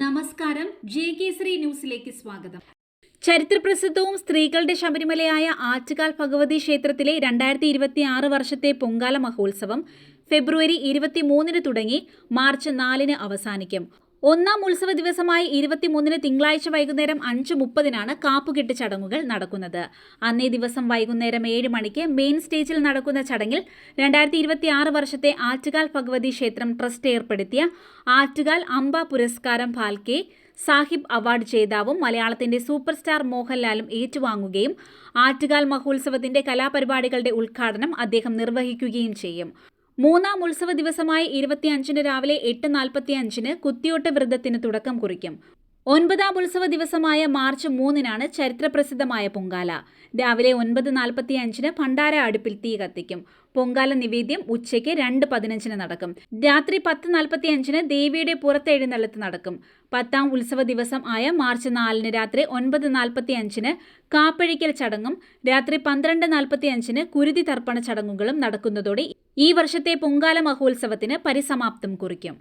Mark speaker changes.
Speaker 1: നമസ്കാരം. ജെ ശ്രീ ന്യൂസിലേക്ക് സ്വാഗതം.
Speaker 2: ചരിത്രപ്രസിദ്ധവും സ്ത്രീകളുടെ ശബരിമലയായ ആറ്റുകാൽ ഭഗവതി ക്ഷേത്രത്തിലെ രണ്ടായിരത്തി ഇരുപത്തി ആറ് വർഷത്തെ പൊങ്കാല മഹോത്സവം ഫെബ്രുവരി ഇരുപത്തിമൂന്നിന് തുടങ്ങി മാർച്ച് നാലിന് അവസാനിക്കും. ഒന്നാം ഉത്സവ ദിവസമായ ഇരുപത്തിമൂന്നിന് തിങ്കളാഴ്ച വൈകുന്നേരം അഞ്ച് മുപ്പതിനാണ് കാപ്പുകെട്ട് ചടങ്ങുകൾ നടക്കുന്നത്. അന്നേ ദിവസം വൈകുന്നേരം ഏഴ് മണിക്ക് മെയിൻ സ്റ്റേജിൽ നടക്കുന്ന ചടങ്ങിൽ രണ്ടായിരത്തി ഇരുപത്തി ആറ് വർഷത്തെ ആറ്റുകാൽ ഭഗവതി ക്ഷേത്രം ട്രസ്റ്റ് ഏർപ്പെടുത്തിയ ആറ്റുകാൽ അംബ പുരസ്കാരം ഫാൽക്കെ സാഹിബ് അവാർഡ് ജേതാവും മലയാളത്തിന്റെ സൂപ്പർ സ്റ്റാർ മോഹൻലാലും ഏറ്റുവാങ്ങുകയും ആറ്റുകാൽ മഹോത്സവത്തിന്റെ കലാപരിപാടികളുടെ ഉദ്ഘാടനം അദ്ദേഹം നിർവഹിക്കുകയും ചെയ്യും. മൂന്നാം ഉത്സവ ദിവസമായ ഇരുപത്തിയഞ്ചിന് രാവിലെ എട്ട് നാൽപ്പത്തിയഞ്ചിന് കുത്തിയോട്ട വ്രതത്തിന് തുടക്കം കുറിക്കും. ഒൻപതാം ഉത്സവ ദിവസമായ മാർച്ച് മൂന്നിനാണ് ചരിത്രപ്രസിദ്ധമായ പൊങ്കാല. രാവിലെ ഒൻപത് നാൽപ്പത്തി അഞ്ചിന് ഭണ്ഡാര അടുപ്പിൽ തീ കത്തിക്കും. പൊങ്കാല നിവേദ്യം ഉച്ചയ്ക്ക് രണ്ട് പതിനഞ്ചിന് നടക്കും. രാത്രി പത്ത് നാൽപ്പത്തി അഞ്ചിന് ദേവിയുടെ പുറത്തെഴുന്നള്ളത്ത് നടക്കും. പത്താം ഉത്സവ ദിവസം ആയ മാർച്ച് നാലിന് രാത്രി ഒൻപത് നാൽപ്പത്തി അഞ്ചിന് കാപ്പഴിക്കൽ ചടങ്ങും രാത്രി പന്ത്രണ്ട് നാൽപ്പത്തി അഞ്ചിന് കുരുതി തർപ്പണ ചടങ്ങുകളും നടക്കുന്നതോടെ ഈ വർഷത്തെ പൊങ്കാല മഹോത്സവത്തിന് പരിസമാപ്തം കുറിക്കും.